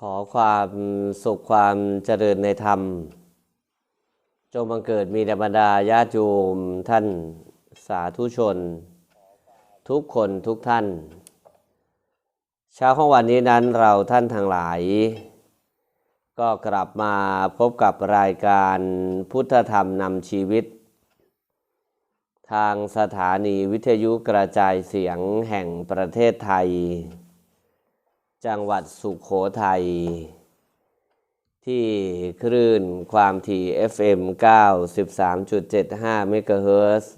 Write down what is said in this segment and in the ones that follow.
ขอความสุขความเจริญในธรรม จงบังเกิดมีแดบรรดาญาติโยมท่านสาธุชน ทุกคนทุกท่าน เช้าของวันนี้นั้นเราท่านทั้งหลาย ก็กลับมาพบกับรายการพุทธธรรมนำชีวิต ทางสถานีวิทยุกระจายเสียงแห่งประเทศไทย จังหวัดสุขโขทัย ที่คลื่นความถี่ FM 93.75 เมกะเฮิรตซ์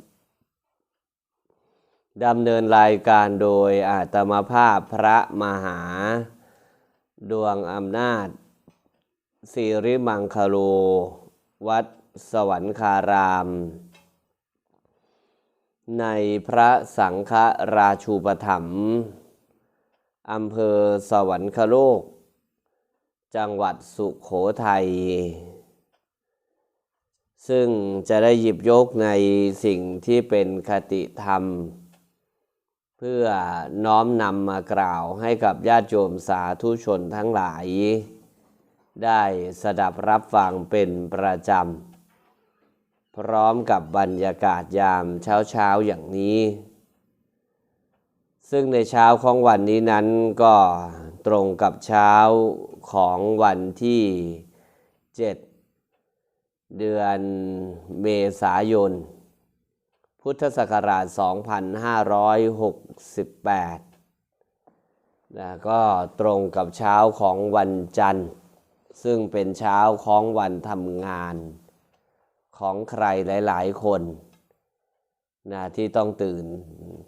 ดำเนินรายการโดยอาตมาภาพพระมหา ดวงอำนาจสิริมังคโล วัดสวรรคาราม ในพระสังฆราชูปถัมภ์ อำเภอสวรรคโลก จังหวัดสุขโขทัย ซึ่งจะได้หยิบยกในสิ่งที่เป็นคติธรรม เพื่อน้อมนำมากล่าวให้กับญาติโยมสาธุชนทั้งหลาย ได้สดับรับฟังเป็นประจำ พร้อมกับบรรยากาศยามเช้าๆอย่างนี้ ซึ่งในเช้าของวันนี้นั้นก็ตรงกับเช้าของวันที่ 7 เดือนเมษายน พุทธศักราช 2568นะก็ตรงกับเช้าของวันจันทร์ ซึ่งเป็นเช้าของวันทำงานของใครหลาย ๆ คนนะที่ต้องตื่น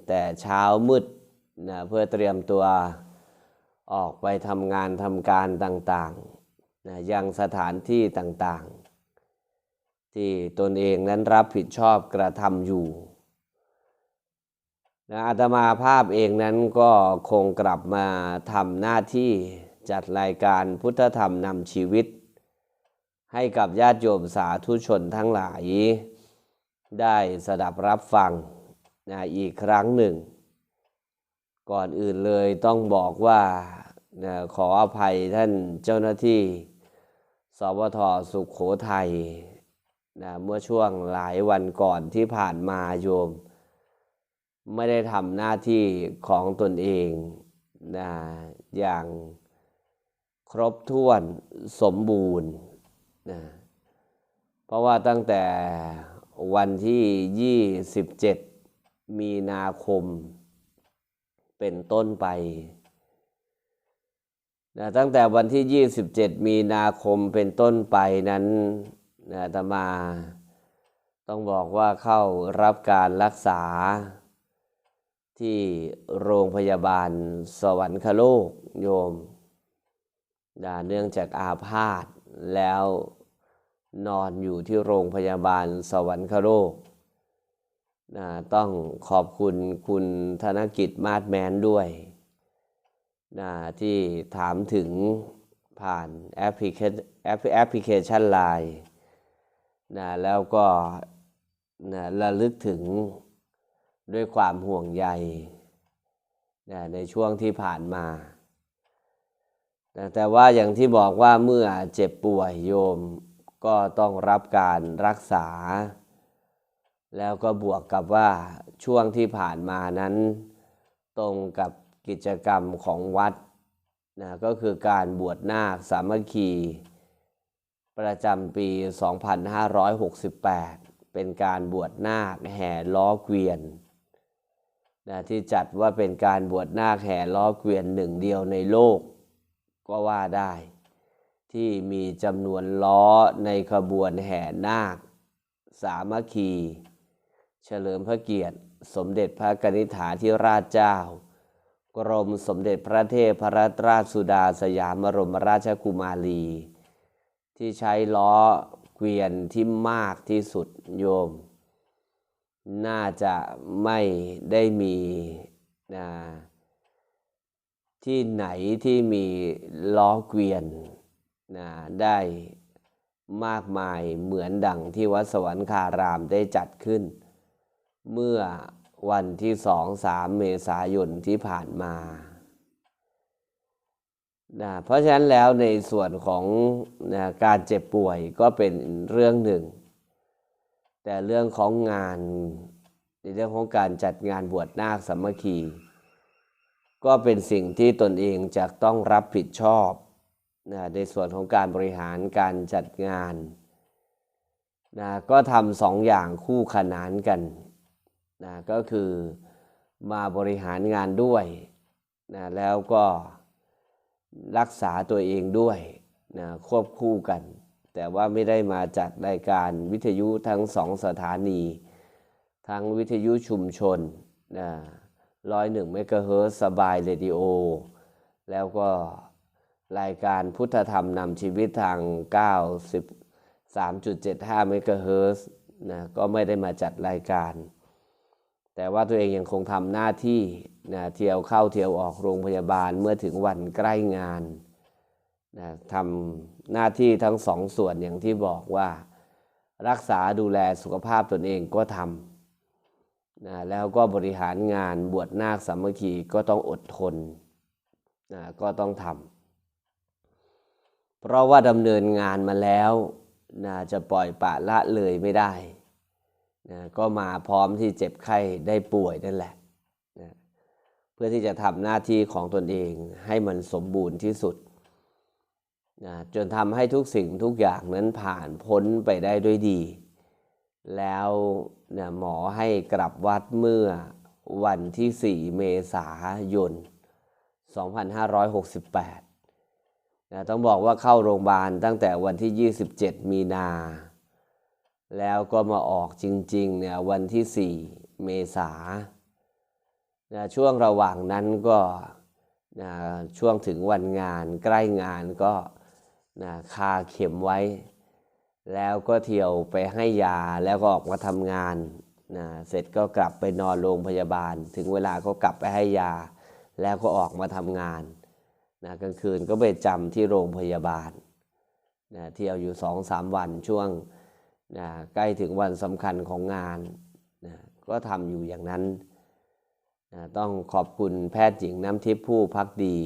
แต่เช้ามืด นะเพื่อเตรียมตัวออกไปทำงานทำการต่างๆนะยังสถานที่ต่างๆ ที่ตนเองนั้นรับผิดชอบกระทำอยู่นะอาตมาภาพเองนั้นก็คงกลับมาทำหน้าที่จัดรายการพุทธธรรมนำชีวิต ให้กับญาติโยมสาธุชนทั้งหลาย ได้สดับรับฟังนะอีกครั้งหนึ่ง ก่อนอื่นเลยต้องบอกว่าขออภัยท่านเจ้าหน้าที่สวทสุขโขทัยนะเมื่อช่วงหลายวันก่อนที่ผ่านมาโยม ไม่ได้ทำหน้าที่ของตนเองนะอย่างครบถ้วนสมบูรณ์นะเพราะว่าตั้งแต่วันที่ 27 มีนาคม เป็นต้นไปนะตั้งแต่วันที่ 27 มีนาคมเป็นต้นไปนั้นนะตมาต้องบอกว่าเข้ารับการรักษา ที่โรงพยาบาลสวรรคโลกโยมนะเนื่องจากอาพาธแล้วนอนอยู่ที่โรงพยาบาลสวรรคโลก นะต้องขอบคุณคุณธนกิจมาดแมนด้วยนะที่ถามถึงผ่านแอปพลิเคแอปพลิเคชันไลน์นะแล้วก็นะระลึกถึงด้วยความห่วงใยนะในช่วงที่ผ่านมาแต่ว่าอย่างที่บอกว่าเมื่อเจ็บป่วยโยมก็ต้องรับการรักษา แล้วก็บวกกับว่าช่วงที่ผ่านมานั้นตรงกับกิจกรรมของวัดนะก็คือการบวชนาคสามัคคี ประจำปี 2568 เป็นการบวชนาคแห่ล้อเกวียนนะที่จัดว่าเป็นการบวชนาคแห่ล้อเกวียนหนึ่งเดียวในโลก ก็ว่าได้ ที่มีจำนวนล้อในขบวนแห่นาคสามัคคี เฉลิมพระเกียรติ สมเด็จพระกนิษฐาธิราชเจ้า กรมสมเด็จพระเทพรัตนราชสุดาสยามบรมราชกุมารี ที่ใช้ล้อเกวียนที่มากที่สุดโยม น่าจะไม่ได้มีนะที่ไหนที่มีล้อเกวียนนะได้มากมายเหมือนดังที่วัดสวรรคารามได้จัดขึ้น เมื่อวันที่สองสามเมษายนที่ผ่านมานะเพราะฉะนั้นแล้วในส่วนของนะการเจ็บป่วยก็เป็นเรื่องหนึ่ง แต่เรื่องของงานในเรื่องของการจัดงานบวชนาคสามัคคี ก็เป็นสิ่งที่ตนเองจะต้องรับผิดชอบนะในส่วนของการบริหารการจัดงานนะก็ทำสองอย่างคู่ขนานกัน นะก็คือมาบริหารงานด้วยนะแล้วก็รักษาตัวเองด้วยนะควบคู่กัน แต่ว่าไม่ได้มาจัดรายการวิทยุทั้งสองสถานี ทั้งวิทยุชุมชนนะร้อยหนึ่งเมกะเฮิร์สบายเรดิโอ แล้วก็รายการพุทธธรรมนำชีวิตทาง 93.75 เมกะเฮิร์นะก็ไม่ได้มาจัดรายการ แต่ว่าตัวเองยังคงทำหน้าที่นะเที่ยวเข้าเที่ยวออกโรงพยาบาลเมื่อถึงวันใกล้งานนะทำหน้าที่ทั้งสองส่วนอย่างที่บอกว่า รักษาดูแลสุขภาพตนเองก็ทำนะแล้วก็บริหารงานบวชนาคสามัคคีก็ต้องอดทนนะก็ต้องทำเพราะว่าดำเนินงานมาแล้วนะจะปล่อยปะละเลยไม่ได้ นะก็มาพร้อมที่เจ็บไข้ได้ป่วยนั่นแหละนะเพื่อที่จะทำหน้าที่ของตนเองให้มันสมบูรณ์ที่สุดนะจนทำให้ทุกสิ่งทุกอย่างนั้นผ่านพ้นไปได้ด้วยดี แล้วนะหมอให้กลับวัดเมื่อวันที่ 4 เมษายน 2568นะต้องบอกว่าเข้าโรงพยาบาลตั้งแต่วันที่ 27 มีนา แล้วก็มาออกจริงๆเนี่ยวันที่ 4 เมษานะช่วงระหว่างนั้นก็นะช่วงถึงวันงานใกล้งานก็นะคาเข็มไว้ แล้วก็เที่ยวไปให้ยาแล้วก็ออกมาทำงานนะเสร็จก็กลับไปนอนโรงพยาบาล ถึงเวลาก็กลับไปให้ยา แล้วก็ออกมาทำงานนะกลางคืนก็ไปจำที่โรงพยาบาลนะเที่ยวอยู่สองสามวันช่วง นะใกล้ถึงวันสำคัญของงานนะก็ทำอยู่อย่างนั้นนะต้องขอบคุณแพทย์หญิงน้ำทิพย์ผู้พักดี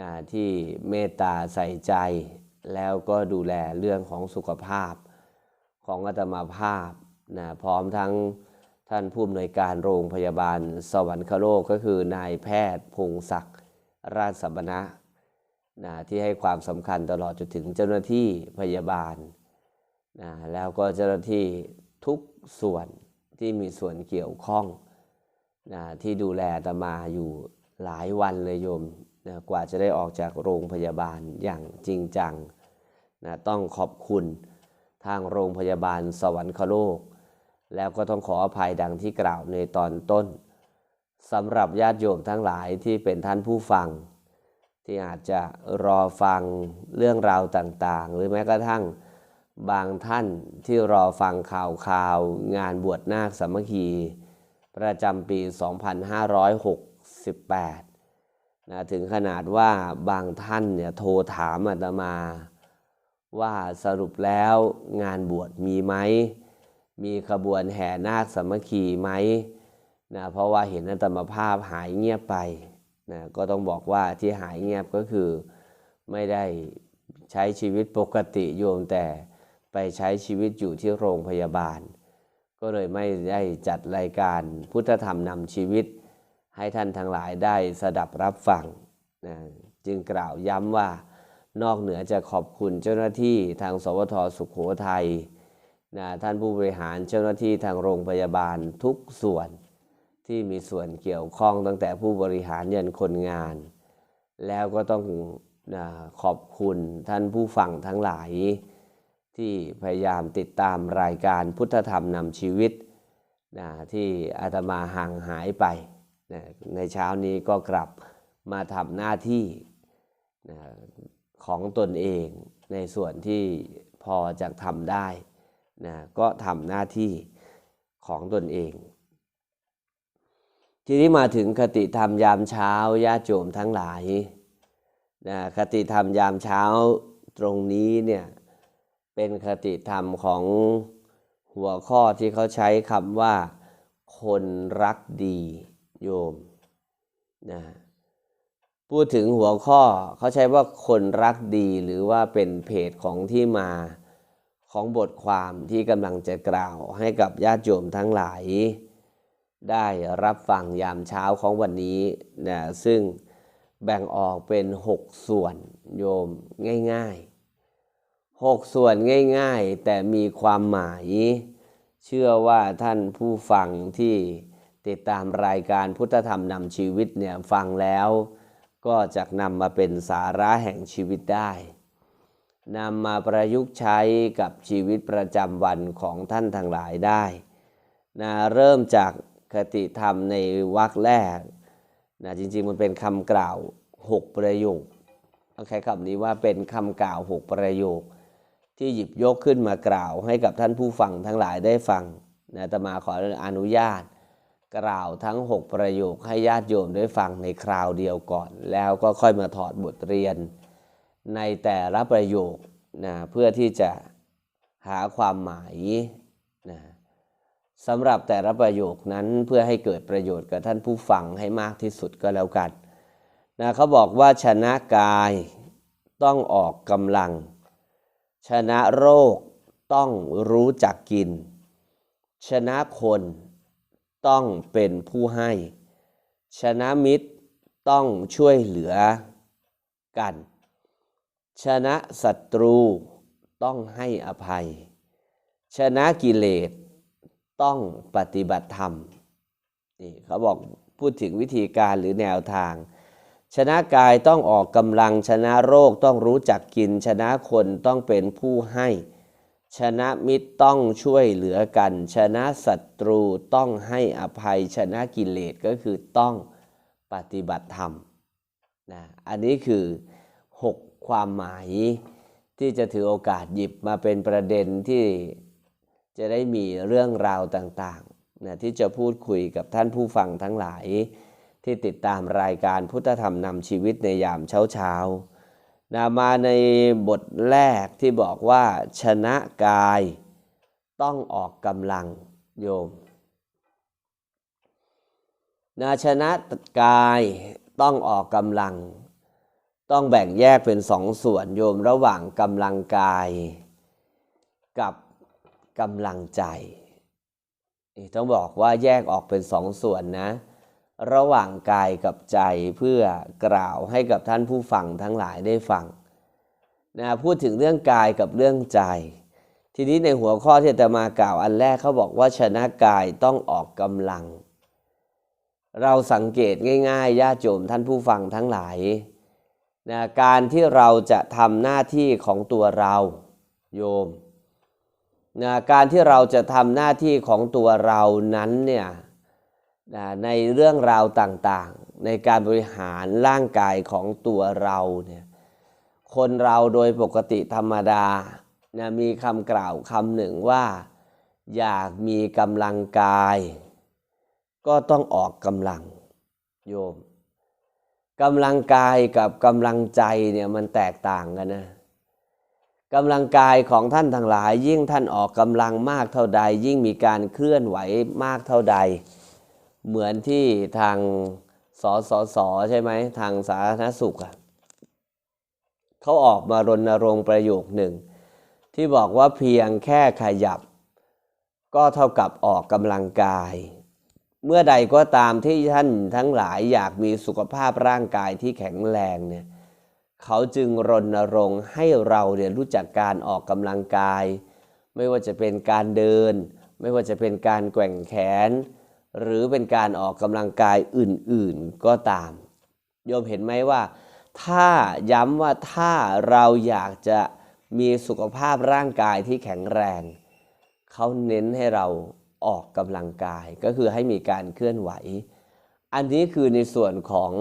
นะที่เมตตาใส่ใจ แล้วก็ดูแลเรื่องของสุขภาพของอาตมาภาพนะพร้อมทั้งท่านผู้อำนวยการโรงพยาบาลสวรรคโลกก็คือนายแพทย์พงศักดิ์ราชสัมณะนะที่ให้ความสำคัญตลอดจนถึงเจ้าหน้าที่พยาบาล นะแล้วก็เจ้าหน้าที่ทุกส่วนที่มีส่วนเกี่ยวข้องนะที่ดูแลตมาอยู่หลายวันเลยโยมนะกว่าจะได้ออกจากโรงพยาบาลอย่างจริงจังนะต้องขอบคุณทางโรงพยาบาลสวรรคโลก แล้วก็ต้องขออภัยดังที่กล่าวในตอนต้นสำหรับญาติโยมทั้งหลายที่เป็นท่านผู้ฟัง ที่อาจจะรอฟังเรื่องราวต่างๆ หรือแม้กระทั่ง บางท่านที่รอฟังข่าวข่าวงานบวชนาคสามัคคี ประจำปี 2568นะถึงขนาดว่าบางท่านเนี่ยโทรถามอาตมา ว่าสรุปแล้วงานบวชมีไหม มีขบวนแห่นาคสามัคคีไหมนะเพราะว่าเห็นอาตมาภาพหายเงียบไปนะก็ต้องบอกว่าที่หายเงียบก็คือไม่ได้ใช้ชีวิตปกติโยมแต่ ไปใช้ชีวิตอยู่ที่โรงพยาบาล ก็เลยไม่ได้จัดรายการพุทธธรรมนำชีวิต ให้ท่านทั้งหลายได้สดับรับฟังนะจึงกล่าวย้ำว่านอกเหนือจะขอบคุณเจ้าหน้าที่ทางสวทสุขโขทัยนะท่านผู้บริหารเจ้าหน้าที่ทางโรงพยาบาลทุกส่วนที่มีส่วนเกี่ยวข้องตั้งแต่ผู้บริหารยันคนงาน แล้วก็ต้องนะขอบคุณท่านผู้ฟังทั้งหลาย ที่พยายามติดตามรายการพุทธธรรมนำชีวิตนะที่อาตมาห่างหายไปนะในเช้านี้ก็กลับมาทำหน้าที่นะของตนเองในส่วนที่พอจะทำได้นะก็ทำหน้าที่ของตนเอง ทีนี้มาถึงคติธรรมยามเช้าญาติโยมทั้งหลายนะคติธรรมยามเช้าตรงนี้เนี่ย เป็นคติธรรมของหัวข้อที่เขาใช้คำว่า คนรักดีโยมนะพูดถึงหัวข้อเขาใช้ว่าคนรักดีหรือว่าเป็นเพจของที่มาของบทความที่กำลังจะกล่าวให้กับญาติโยมทั้งหลาย ได้รับฟังยามเช้าของวันนี้นะซึ่งแบ่งออกเป็น 6 ส่วนโยมง่าย ๆ 6ส่วนง่ายๆ แต่มีความหมาย เชื่อว่าท่านผู้ฟังที่ติดตามรายการพุทธธรรมนำชีวิตเนี่ยฟังแล้ว ก็จะนำมาเป็นสาระแห่งชีวิตได้นำมาประยุกต์ใช้กับชีวิตประจำวันของท่านทั้งหลายได้นะเริ่มจากคติธรรมในวรรคแรกนะจริงๆมันเป็นคำกล่าว 6 ประโยคต้องใช้คำนี้ว่าเป็นคำกล่าว 6 ประโยค ที่หยิบยกขึ้นมากล่าวให้กับท่านผู้ฟังทั้งหลายได้ฟังนะตมาขออนุญาต กล่าวทั้ง 6 ประโยคให้ญาติโยมได้ฟังในคราวเดียวก่อน แล้วก็ค่อยมาถอดบทเรียน ในแต่ละประโยคนะเพื่อที่จะหาความหมายนะสำหรับแต่ละประโยคนั้นเพื่อให้เกิดประโยชน์กับท่านผู้ฟังให้มากที่สุดก็แล้วกันนะเขาบอกว่าชนะกายต้องออกกำลัง ชนะโรคต้องรู้จักกิน ชนะคนต้องเป็นผู้ให้ ชนะมิตรต้องช่วยเหลือกัน ชนะศัตรูต้องให้อภัย ชนะกิเลสต้องปฏิบัติธรรมนี่เขาบอกพูดถึงวิธีการหรือแนวทาง ชนะกายต้องออกกำลังชนะโรคต้องรู้จักกิน ชนะคนต้องเป็นผู้ให้ ชนะมิตรต้องช่วยเหลือกัน ชนะศัตรูต้องให้อภัย ชนะกิเลสก็คือต้องปฏิบัติธรรมนะอันนี้คือ 6 ความหมายที่จะถือโอกาสหยิบมาเป็นประเด็นที่จะได้มีเรื่องราวต่างๆนะที่จะพูดคุยกับท่านผู้ฟังทั้งหลาย ที่ติดตามรายการพุทธธรรมนำชีวิตในยามเช้าเช้านะมาในบทแรกที่บอกว่า ชนะกายต้องออกกำลังโยมนะชนะกายต้องออกกำลัง ต้องแบ่งแยกเป็นสองส่วนโยมระหว่างกำลังกาย กับกำลังใจ ต้องบอกว่าแยกออกเป็นสองส่วนนะ ระหว่างกายกับใจเพื่อกล่าวให้กับท่านผู้ฟังทั้งหลายได้ฟังนะพูดถึงเรื่องกายกับเรื่องใจ ทีนี้ในหัวข้อที่จะมากล่าวอันแรกเขาบอกว่าชนะกายต้องออกกำลัง เราสังเกตง่ายๆญาติโยมท่านผู้ฟังทั้งหลายนะการที่เราจะทำหน้าที่ของตัวเราโยมนะการที่เราจะทำหน้าที่ของตัวเรานั้นเนี่ย นะในเรื่องราวต่างๆ ในการบริหารร่างกายของตัวเราเนี่ยคนเราโดยปกติธรรมดานะมีคำกล่าวคำหนึ่งว่า อยากมีกำลังกาย ก็ต้องออกกำลังโยมกำลังกายกับกำลังใจเนี่ยมันแตกต่างกันนะกำลังกายของท่านทั้งหลาย ยิ่งท่านออกกำลังมากเท่าใด ยิ่งมีการเคลื่อนไหวมากเท่าใด เหมือนที่ทางสสสใช่ไหมทางสาธารณสุขอะเขาออกมารณรงค์ประโยคหนึ่ง ที่บอกว่าเพียงแค่ขยับ ก็เท่ากับออกกำลังกาย เมื่อใดก็ตามที่ท่านทั้งหลายอยากมีสุขภาพร่างกายที่แข็งแรงเนี่ยเขาจึงรณรงค์ให้เราเรียนรู้จักการออกกำลังกาย ไม่ว่าจะเป็นการเดิน ไม่ว่าจะเป็นการแกว่งแขน หรือเป็นการออกกำลังกายอื่นๆก็ตาม โยมเห็นไหมว่า ถ้าย้ำว่าถ้าเราอยากจะมีสุขภาพร่างกายที่แข็งแรง เขาเน้นให้เราออกกำลังกายก็คือให้มีการเคลื่อนไหว อันนี้คือในส่วนของ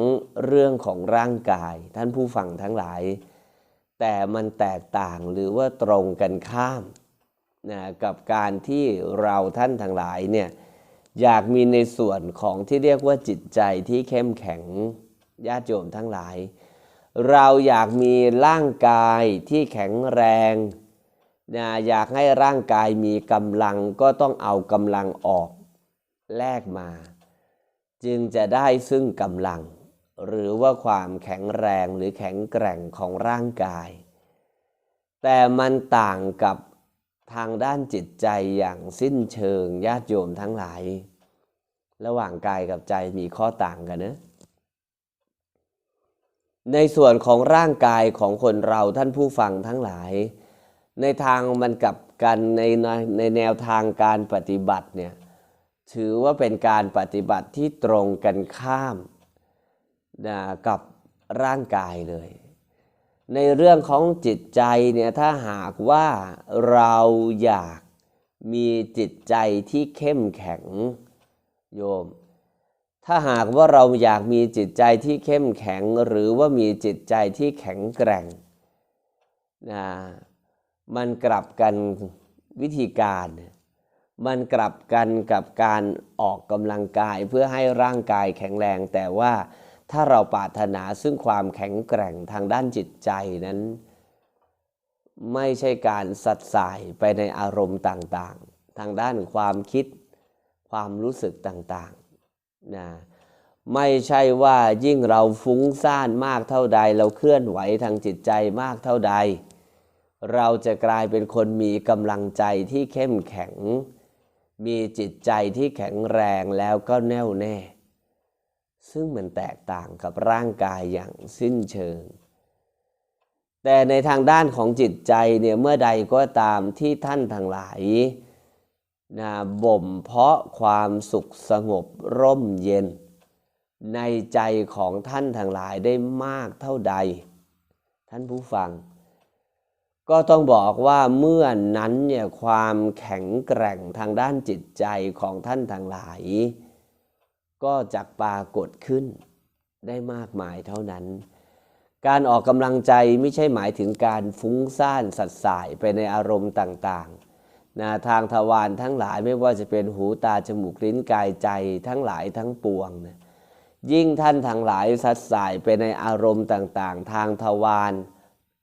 เรื่องของร่างกาย ท่านผู้ฟังทั้งหลาย แต่มันแตกต่างหรือว่าตรงกันข้ามนะกับการที่เราท่านทั้งหลายเนี่ย อยากมีในส่วนของที่เรียกว่าจิตใจที่เข้มแข็งญาติโยมทั้งหลาย เราอยากมีร่างกายที่แข็งแรงนะอยากให้ร่างกายมีกำลังก็ต้องเอากำลังออกแลกมา จึงจะได้ซึ่งกำลัง หรือว่าความแข็งแรงหรือแข็งแกร่งของร่างกาย แต่มันต่างกับ ทางด้านจิตใจอย่างสิ้นเชิงญาติโยมทั้งหลาย ระหว่างกายกับใจมีข้อต่างกันนะในส่วนของร่างกายของคนเราท่านผู้ฟังทั้งหลาย ในทางมันกับกันในในแนวทางการปฏิบัติเนี่ยถือว่าเป็นการปฏิบัติที่ตรงกันข้ามนะกับร่างกายเลย ในเรื่องของจิตใจเนี่ยถ้าหากว่าเราอยากมีจิตใจที่เข้มแข็งโยม ถ้าหากว่าเราอยากมีจิตใจที่เข้มแข็งหรือว่ามีจิตใจที่แข็งแกร่งนะมันกลับกันวิธีการ มันกลับกันกับการออกกำลังกายเพื่อให้ร่างกายแข็งแรงแต่ว่า ถ้าเราปรารถนาซึ่งความแข็งแกร่งทางด้านจิตใจนั้น ไม่ใช่การสัดสายไปในอารมณ์ต่างๆ ทางด้านความคิดความรู้สึกต่างๆนะไม่ใช่ว่ายิ่งเราฟุ้งซ่านมากเท่าใด เราเคลื่อนไหวทางจิตใจมากเท่าใด เราจะกลายเป็นคนมีกำลังใจที่เข้มแข็ง มีจิตใจที่แข็งแรงแล้วก็แน่วแน่ ซึ่งมันแตกต่างกับร่างกายอย่างสิ้นเชิง แต่ในทางด้านของจิตใจเนี่ยเมื่อใดก็ตามที่ท่านทั้งหลายนะบ่มเพาะความสุขสงบร่มเย็น ในใจของท่านทั้งหลายได้มากเท่าใด ท่านผู้ฟัง ก็ต้องบอกว่าเมื่อนั้นเนี่ยความแข็งแกร่งทางด้านจิตใจของท่านทั้งหลาย ก็จะปรากฏขึ้นได้มากมายเท่านั้น การออกกำลังใจไม่ใช่หมายถึงการฟุ้งซ่านสัดสายไปในอารมณ์ต่างๆนะทางทวารทั้งหลายไม่ว่าจะเป็นหูตาจมูกลิ้นกายใจทั้งหลายทั้งปวงนะยิ่งท่านทั้งหลายสัดสายไปในอารมณ์ต่างๆ ทางทวาร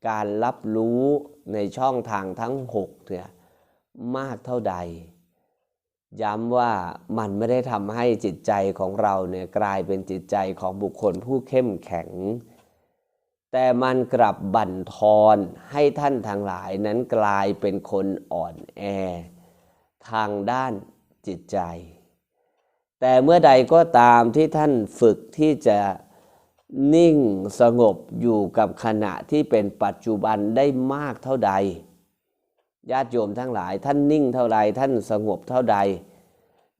การรับรู้ในช่องทางทั้ง6เนี่ยมากเท่าใด ย้ำว่ามันไม่ได้ทำให้จิตใจของเราเนี่ยกลายเป็นจิตใจของบุคคลผู้เข้มแข็ง แต่มันกลับบั่นทอนให้ท่านทางหลายนั้นกลายเป็นคนอ่อนแอ ทางด้านจิตใจ แต่เมื่อใดก็ตามที่ท่านฝึกที่จะนิ่งสงบอยู่กับขณะที่เป็นปัจจุบันได้มากเท่าใด ญาติโยมทั้งหลาย ท่านนิ่งเท่าใดท่านสงบเท่าใด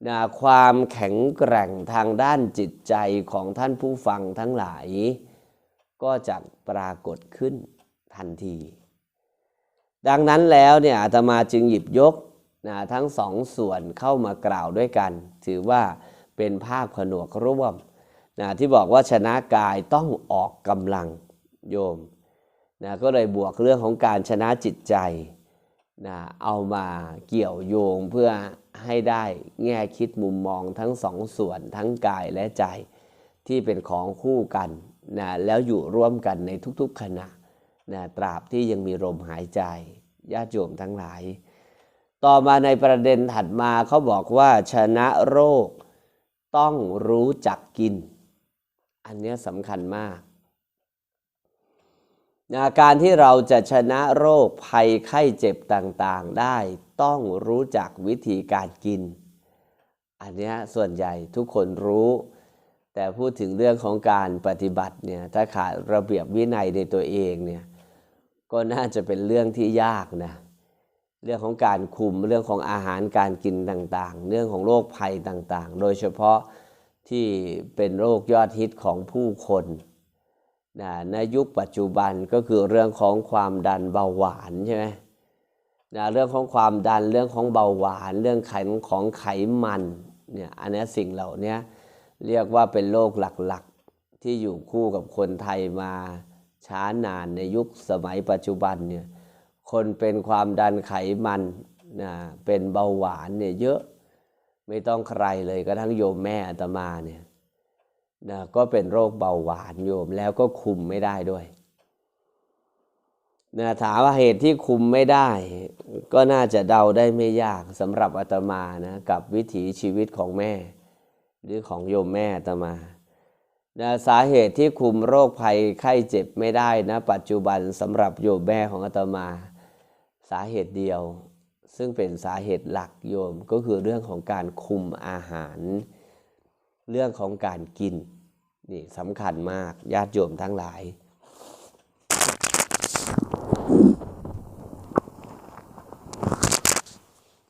นะความแข็งแกร่งทางด้านจิตใจของท่านผู้ฟังทั้งหลาย ก็จะปรากฏขึ้นทันที ดังนั้นแล้วเนี่ยอาตมาจึงหยิบยกนะทั้งสองส่วนเข้ามากล่าวด้วยกัน ถือว่าเป็นภาพผนวกร่วมนะที่บอกว่าชนะกายต้องออกกำลังโยมนะก็เลยบวกเรื่องของการชนะจิตใจ นะเอามาเกี่ยวโยงเพื่อให้ได้แง่คิดมุมมองทั้งสองส่วนทั้งกายและใจที่เป็นของคู่กันนะแล้วอยู่ร่วมกันในทุกๆขณะนะตราบที่ยังมีลมหายใจญาติโยมทั้งหลาย ต่อมาในประเด็นถัดมาเขาบอกว่าชนะโรคต้องรู้จักกิน อันนี้สำคัญมาก นะการที่เราจะชนะโรคภัยไข้เจ็บต่างๆ ได้ต้องรู้จักวิธีการกิน อันนี้ส่วนใหญ่ทุกคนรู้ แต่พูดถึงเรื่องของการปฏิบัติเนี่ยถ้าขาดระเบียบวินัยในตัวเองเนี่ยก็น่าจะเป็นเรื่องที่ยากนะเรื่องของการคุมเรื่องของอาหารการกินต่างๆ เรื่องของโรคภัยต่างๆ โดยเฉพาะที่เป็นโรคยอดฮิตของผู้คน นะในยุคปัจจุบันก็คือเรื่องของความดันเบาหวานใช่ไหมนะเรื่องของความดันเรื่องของเบาหวาน เรื่องไขของไขมันเนี่ยอันนี้สิ่งเหล่านี้เรียกว่าเป็นโรคหลักๆที่อยู่คู่กับคนไทยมาช้านานในยุคสมัยปัจจุบันเนี่ยคนเป็นความดันไขมันนะเป็นเบาหวานเนี่ยเยอะไม่ต้องใครเลยก็ทั้งโยมแม่อาตมาเนี่ย นะก็เป็นโรคเบาหวานโยมแล้วก็คุมไม่ได้ด้วยนะถามว่าเหตุที่คุมไม่ได้ ก็น่าจะเดาได้ไม่ยากสำหรับอาตมานะกับวิถีชีวิตของแม่ หรือของโยมแม่อาตมานะสาเหตุที่คุมโรคภัยไข้เจ็บไม่ได้นะปัจจุบันสำหรับโยมแม่ของอาตมา สาเหตุเดียว ซึ่งเป็นสาเหตุหลักโยมก็คือเรื่องของการคุมอาหาร เรื่องของการกิน นี่สำคัญมากญาติโยมทั้งหลาย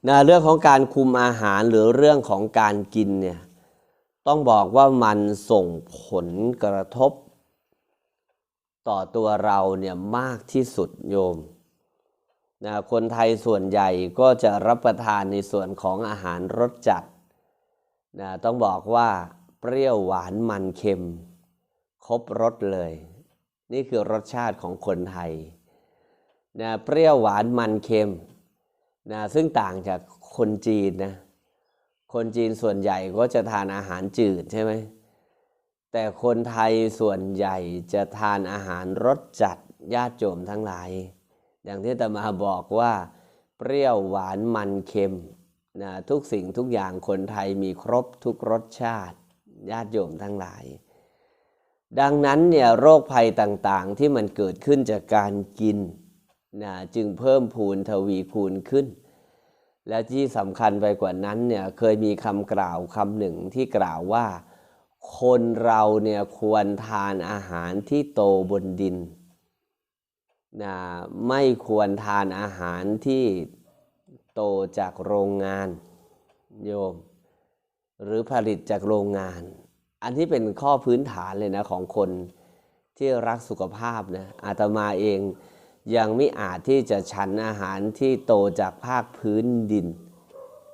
นะเรื่องของการคุมอาหารหรือเรื่องของการกินเนี่ยต้องบอกว่ามันส่งผลกระทบ ต่อตัวเราเนี่ยมากที่สุดโยมนะคนไทยส่วนใหญ่ก็จะรับประทานในส่วนของอาหารรสจัดนะต้องบอกว่า เปรี้ยวหวานมันเค็ม ครบรสเลย นี่คือรสชาติของคนไทยนะเปรี้ยวหวานมันเค็มนะซึ่งต่างจากคนจีนนะคนจีนส่วนใหญ่ก็จะทานอาหารจืดใช่ไหมแต่คนไทยส่วนใหญ่จะทานอาหารรสจัดญาติโยมทั้งหลาย อย่างที่ตมาบอกว่า เปรี้ยวหวานมันเค็มนะทุกสิ่งทุกอย่างคนไทยมีครบทุกรสชาติ ญาติโยมทั้งหลาย ดังนั้นเนี่ยโรคภัยต่างๆที่มันเกิดขึ้นจากการกินนะจึงเพิ่มพูนทวีคูณขึ้น และที่สำคัญไปกว่านั้นเนี่ยเคยมีคำกล่าวคำหนึ่งที่กล่าวว่า คนเราเนี่ยควรทานอาหารที่โตบนดินนะไม่ควรทานอาหารที่โตจากโรงงานโยม หรือผลิตจากโรงงาน อันที่เป็นข้อพื้นฐานเลยนะของคนที่รักสุขภาพนะอาตมาเองยังไม่อาจที่จะฉันอาหารที่โตจากภาคพื้นดิน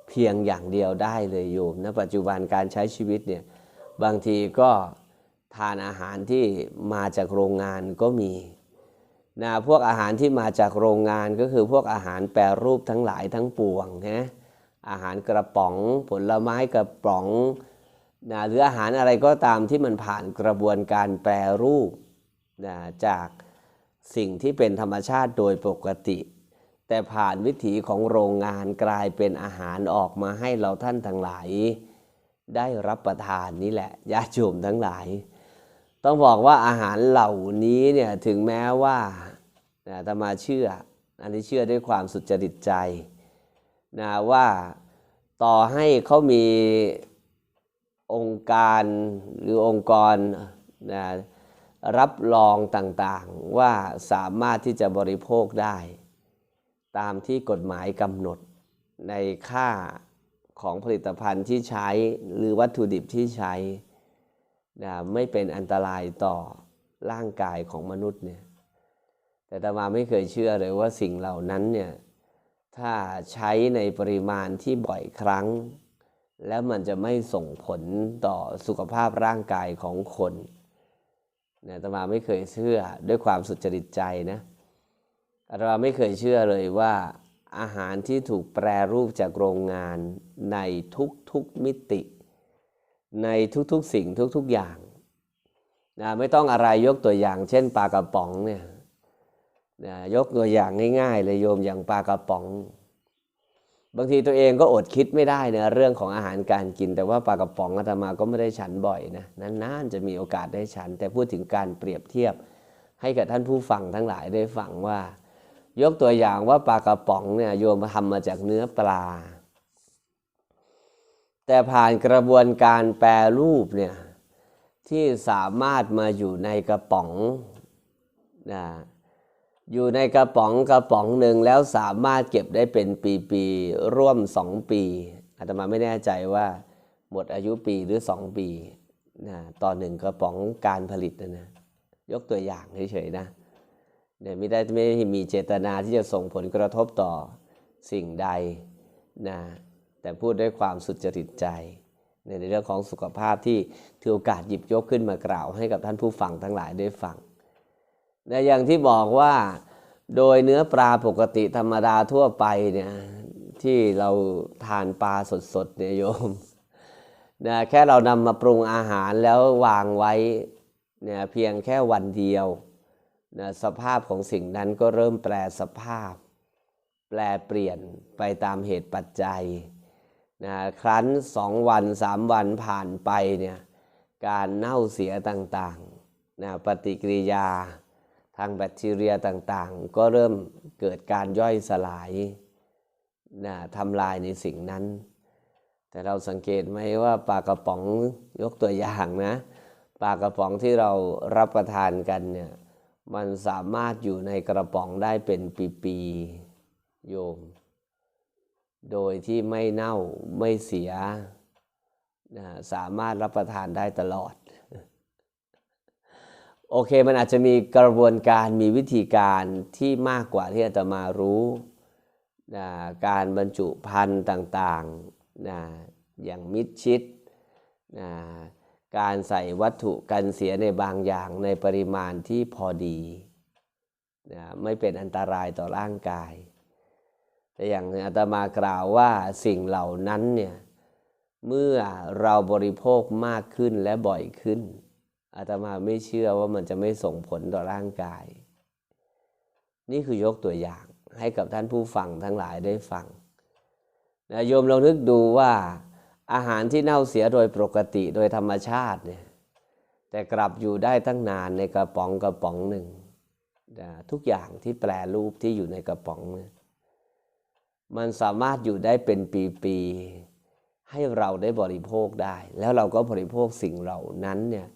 เพียงอย่างเดียวได้เลยโยมณปัจจุบันการใช้ชีวิตเนี่ยบางทีก็ทานอาหารที่มาจากโรงงานก็มีนะพวกอาหารที่มาจากโรงงานก็คือพวกอาหารแปรรูปทั้งหลายทั้งปวงนะ อาหารกระป๋อง ผลไม้กระป๋องนะหรืออาหารอะไรก็ตามที่มันผ่านกระบวนการแปรรูปนะจากสิ่งที่เป็นธรรมชาติโดยปกติ แต่ผ่านวิถีของโรงงานกลายเป็นอาหารออกมาให้เราท่านทั้งหลาย ได้รับประทานนี่แหละญาติโยมทั้งหลาย ต้องบอกว่าอาหารเหล่านี้เนี่ยถึงแม้ว่านะธรรมาเชื่อ อันนี้เชื่อด้วยความสุจริตใจ นะว่าต่อให้เขามีองค์การหรือองค์กรนะรับรองต่างๆ ว่าสามารถที่จะบริโภคได้ ตามที่กฎหมายกำหนดในค่าของผลิตภัณฑ์ที่ใช้หรือวัตถุดิบที่ใช้นะไม่เป็นอันตรายต่อร่างกายของมนุษย์เนี่ยแต่ตามาไม่เคยเชื่อเลยว่าสิ่งเหล่านั้นเนี่ย ถ้าใช้ในปริมาณที่บ่อยครั้ง แล้วมันจะไม่ส่งผลต่อสุขภาพร่างกายของคนเนะอาตมาไม่เคยเชื่อด้วยความสุจริตใจนะอาตมาไม่เคยเชื่อเลยว่าอาหารที่ถูกแปรรูปจากโรงงานในทุกๆมิติ ในทุกๆสิ่งทุกๆอย่างนะไม่ต้องอะไรยกตัวอย่าง เช่นปลากระป๋องเนี่ย นะยกตัวอย่างง่ายๆเลยโยมอย่างปลากระป๋อง บางทีตัวเองก็อดคิดไม่ได้นะเรื่องของอาหารการกิน แต่ว่าปลากระป๋องอาตมาก็ไม่ได้ฉันบ่อยนะนานๆจะมีโอกาสได้ฉัน แต่พูดถึงการเปรียบเทียบ ให้กับท่านผู้ฟังทั้งหลายได้ฟังว่า ยกตัวอย่างว่าปลากระป๋องเนี่ยโยมทำมาจากเนื้อปลา แต่ผ่านกระบวนการแปรรูปเนี่ยที่สามารถมาอยู่ในกระป๋องนะ อยู่ในกระป๋องกระป๋องหนึ่งแล้วสามารถเก็บได้เป็นปีๆร่วมสองปีอาตมาไม่แน่ใจว่าหมดอายุปีหรือสองปีนะต่อหนึ่งกระป๋องการผลิตนะนะยกตัวอย่างเฉยๆนะเนี่ยไม่ได้ไม่ได้มีเจตนาที่จะส่งผลกระทบต่อสิ่งใดนะแต่พูดด้วยความสุจริตใจ ในเรื่องของสุขภาพที่ถือโอกาสหยิบยกขึ้นมากล่าวให้กับท่านผู้ฟังทั้งหลายได้ฟัง นะอย่างที่บอกว่าโดยเนื้อปลาปกติธรรมดาทั่วไปเนี่ยที่เราทานปลาสดๆเนี่ยโยมนะแค่เรานำมาปรุงอาหารแล้ววางไว้เนี่ยเพียงแค่วันเดียวนะสภาพของสิ่งนั้นก็เริ่มแปลสภาพ แปลเปลี่ยนไปตามเหตุปัจจัยนะครั้นสองวันสามวันผ่านไปเนี่ยการเน่าเสียต่างๆนะปฏิกิริยา ทางแบคทีเรียต่างๆ ก็เริ่มเกิดการย่อยสลายนะทำลายในสิ่งนั้น แต่เราสังเกตไหมว่าปลากระป๋องยกตัวอย่างนะปลากระป๋องที่เรารับประทานกันเนี่ยมันสามารถอยู่ในกระป๋องได้เป็นปีๆโยม โดยที่ไม่เน่าไม่เสียนะสามารถรับประทานได้ตลอด โอเคมันอาจจะมีกระบวนการมีวิธีการที่มากกว่าที่อาตมารู้นะการบรรจุพันธุ์ต่างๆนะอย่างมิดชิดนะการใส่วัตถุกันเสียในบางอย่างในปริมาณที่พอดีนะไม่เป็นอันตรายต่อร่างกาย แต่อย่างอาตมากล่าวว่าสิ่งเหล่านั้นเนี่ยเมื่อเราบริโภคมากขึ้นและบ่อยขึ้น อาตมาไม่เชื่อว่ามันจะไม่ส่งผลต่อร่างกาย นี่คือยกตัวอย่างให้กับท่านผู้ฟังทั้งหลายได้ฟังนะโยมลองนึกดูว่าอาหารที่เน่าเสียโดยปกติโดยธรรมชาติเนี่ยแต่กลับอยู่ได้ตั้งนานในกระป๋องกระป๋องหนึ่งนะทุกอย่างที่แปลรูปที่อยู่ในกระป๋องเนี่ยมันสามารถอยู่ได้เป็นปีๆให้เราได้บริโภคได้ แล้วเราก็บริโภคสิ่งเหล่านั้นเนี่ย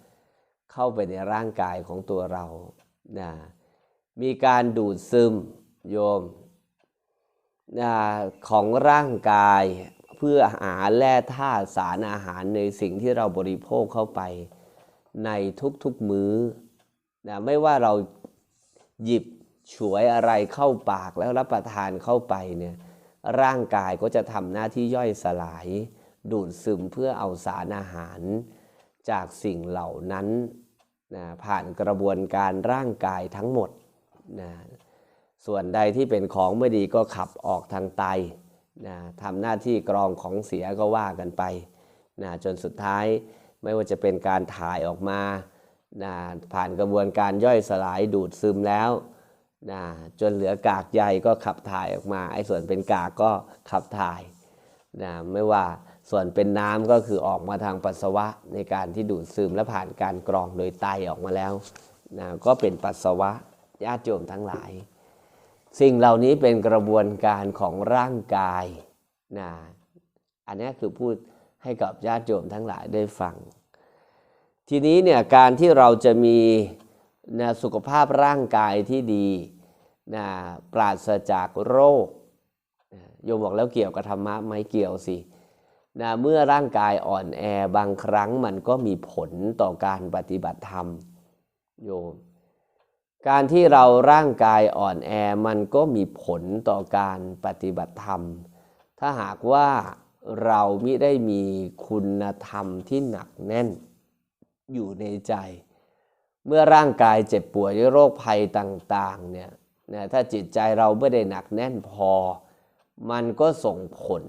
เข้าไปในร่างกายของตัวเรานะมีการดูดซึมโยมนะของร่างกายเพื่อหาแร่ธาตุสารอาหารในสิ่งที่เราบริโภคเข้าไปในทุกๆมื้อนะไม่ว่าเราหยิบฉวยอะไรเข้าปากแล้วรับประทานเข้าไปเนี่ยร่างกายก็จะทำหน้าที่ย่อยสลาย ดูดซึมเพื่อเอาสารอาหาร จากสิ่งเหล่านั้นนะผ่านกระบวนการร่างกายทั้งหมดนะส่วนใดที่เป็นของไม่ดีก็ขับออกทางไตนะทำหน้าที่กรองของเสียก็ว่ากันไปนะจนสุดท้ายไม่ว่าจะเป็นการถ่ายออกมานะผ่านกระบวนการย่อยสลายดูดซึมแล้วนะจนเหลือกากใยก็ขับถ่ายออกมาไอ้ส่วนเป็นกากก็ขับถ่ายนะไม่ว่า ส่วนเป็นน้ำก็คือออกมาทางปัสสาวะในการที่ดูดซึมและผ่านการกรองโดยไตออกมาแล้วนะก็เป็นปัสสาวะญาติโยมทั้งหลาย สิ่งเหล่านี้เป็นกระบวนการของร่างกายนะอันนี้คือพูดให้กับญาติโยมทั้งหลายได้ฟัง ทีนี้เนี่ยการที่เราจะมีนะสุขภาพร่างกายที่ดีนะปราศจากโรคโยมบอกแล้วเกี่ยวกับธรรมะไหมเกี่ยวสิ นะเมื่อร่างกายอ่อนแอบางครั้งมันก็มีผลต่อการปฏิบัติธรรมโยมการที่เราร่างกายอ่อนแอมันก็มีผลต่อการปฏิบัติธรรม ถ้าหากว่าเราไม่ได้มีคุณธรรมที่หนักแน่นอยู่ในใจ เมื่อร่างกายเจ็บป่วยด้วยโรคภัยต่างๆเนี่ยนะถ้าจิตใจเราไม่ได้หนักแน่นพอ มันก็ส่งผล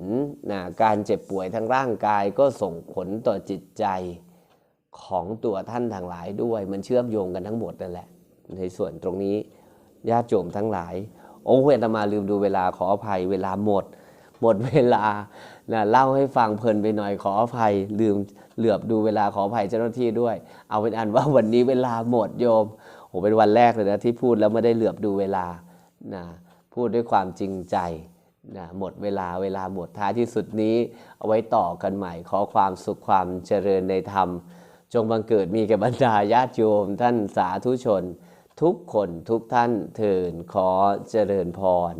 นะการเจ็บป่วยทางร่างกายก็ส่งผลต่อจิตใจของตัวท่านทั้งหลายด้วย มันเชื่อมโยงกันทั้งหมดนั่นแหละ ในส่วนตรงนี้ญาติโยมทั้งหลาย โอ้เวตมาลืมดูเวลาขออภัย เวลาหมด หมดเวลานะเล่าให้ฟังเพลินไปหน่อยขออภัย ลืมเหลือบดูเวลาขออภัยเจ้าหน้าที่ด้วย เอาเป็นอันว่าวันนี้เวลาหมดโยมโอ้เป็นวันแรกเลยนะที่พูดแล้วไม่ได้เหลือบดูเวลานะพูดด้วยความจริงใจ นะหมดเวลาเวลาหมดท้ายที่สุดนี้ เอาไว้ต่อกันใหม่ ขอความสุขความเจริญในธรรม จงบังเกิดมีแก่บรรดาญาติโยมท่านสาธุชน ทุกคนทุกท่านเถินขอเจริญพร